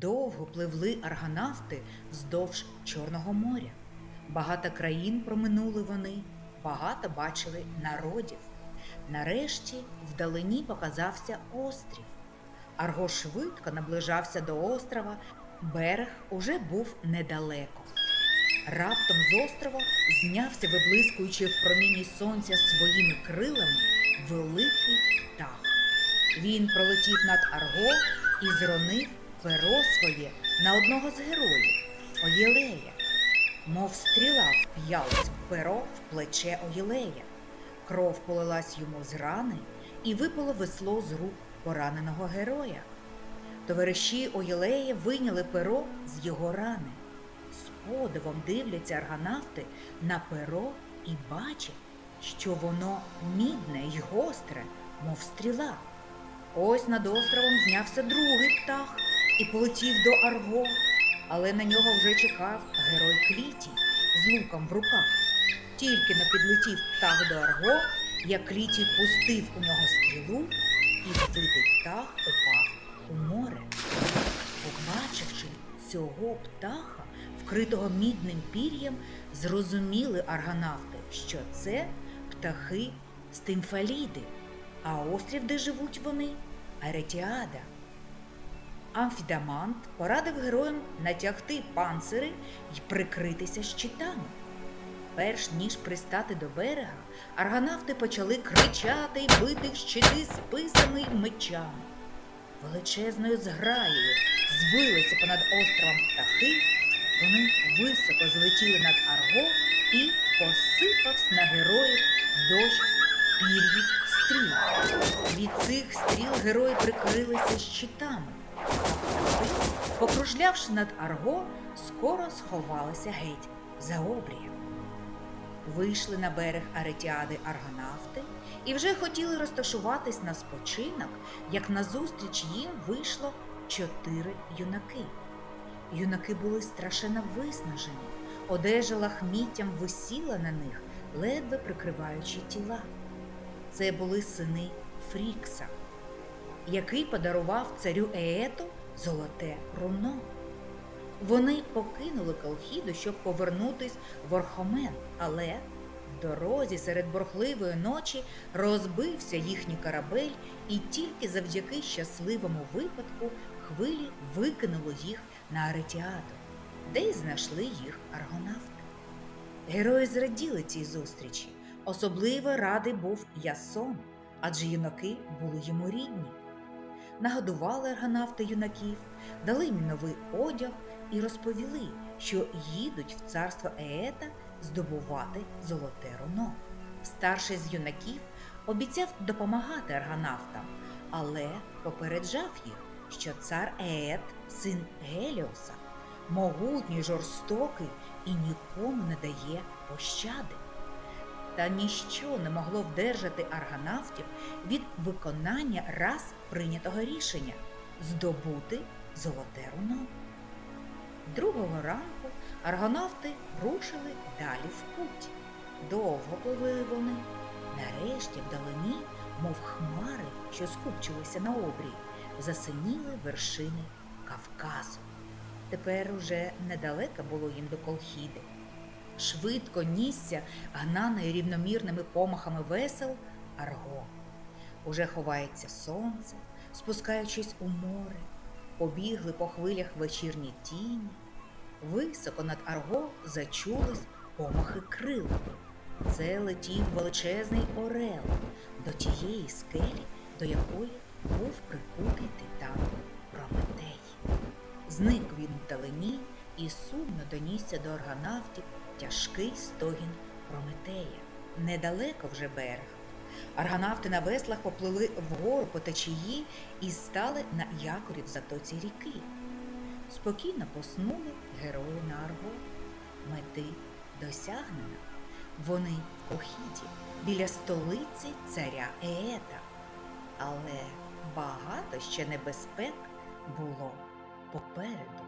Довго пливли аргонавти вздовж Чорного моря. Багато країн проминули вони, багато бачили народів. Нарешті вдалині показався острів. Арго швидко наближався до острова, берег уже був недалеко. Раптом з острова знявся, виблискуючи в проміні сонця своїми крилами, великий птах. Він пролетів над Арго і зронив перо своє на одного з героїв Оєлея. Мов стріла вп'ялась в перо в плече Оєлея. Кров полилась йому з рани і випало весло з рук пораненого героя. Товариші Оєлея вийняли перо з його рани. З подивом дивляться аргонавти на перо і бачать, що воно мідне й гостре, мов стріла. Ось над островом знявся другий птах і полетів до Арго, але на нього вже чекав герой Клітій з луком в руках. Тільки не підлетів птах до Арго, як Клітій пустив у нього стрілу, і вбитий птах упав у море. Побачивши цього птаха, вкритого мідним пір'ям, зрозуміли аргонавти, що це птахи стимфаліди, а острів, де живуть вони, Аретіада. Амфідамант порадив героям натягти панцири й прикритися щитами. Перш ніж пристати до берега, аргонавти почали кричати й бити щити списами й мечами. Величезною зграєю звилися понад островом птахи, вони високо злетіли над Арго і посипався на героїв дощ пір'їв стріл. Від цих стріл герої прикрилися щитами. Покружлявши над Арго, скоро сховалися геть за обрієм. Вийшли на берег Аретіади аргонавти і вже хотіли розташуватись на спочинок, як назустріч їм вийшло чотири юнаки. Юнаки були страшенно виснажені, одежа лахміттям висіла на них, ледве прикриваючи тіла. Це були сини Фрікса, який подарував царю Еету золоте руно. Вони покинули Колхіду, щоб повернутись в Орхомен, але в дорозі серед борхливої ночі розбився їхній корабель, і тільки завдяки щасливому випадку хвилі викинуло їх на Аретіаду, де й знайшли їх аргонавти. Герої зраділи цій зустрічі. Особливо радий був Ясон, адже юнаки були йому рідні. Нагодували аргонавти юнаків, дали їм новий одяг і розповіли, що їдуть в царство Еета здобувати золоте руно. Старший з юнаків обіцяв допомагати аргонавтам, але попереджав їх, що цар Еет син Геліоса, могутній, жорстокий і нікому не дає пощади. Та ніщо не могло вдержати аргонавтів від виконання раз прийнятого рішення здобути золоте руно. Другого ранку аргонавти рушили далі в путь. Довго пливли вони. Нарешті вдалині, мов хмари, що скупчилися на обрії, засиніли вершини Кавказу. Тепер уже недалеко було їм до Колхіди. Швидко нісся, гнаний рівномірними помахами весел, Арго. Уже ховається сонце, спускаючись у море, побігли по хвилях вечірні тіні. Високо над Арго зачулись помахи крил. Це летів величезний орел до тієї скелі, до якої був прикутий титан Прометей. Зник він вдалині і сумно донісся до аргонавтів тяжкий стогін Прометея. Недалеко вже берег. Аргонавти на веслах поплили вгору по течії і стали на якорі в затоці ріки. Спокійно поснули герої на Арго. Мети досягнена. Вони в Кохіді біля столиці царя Еета. Але багато ще небезпек було попереду.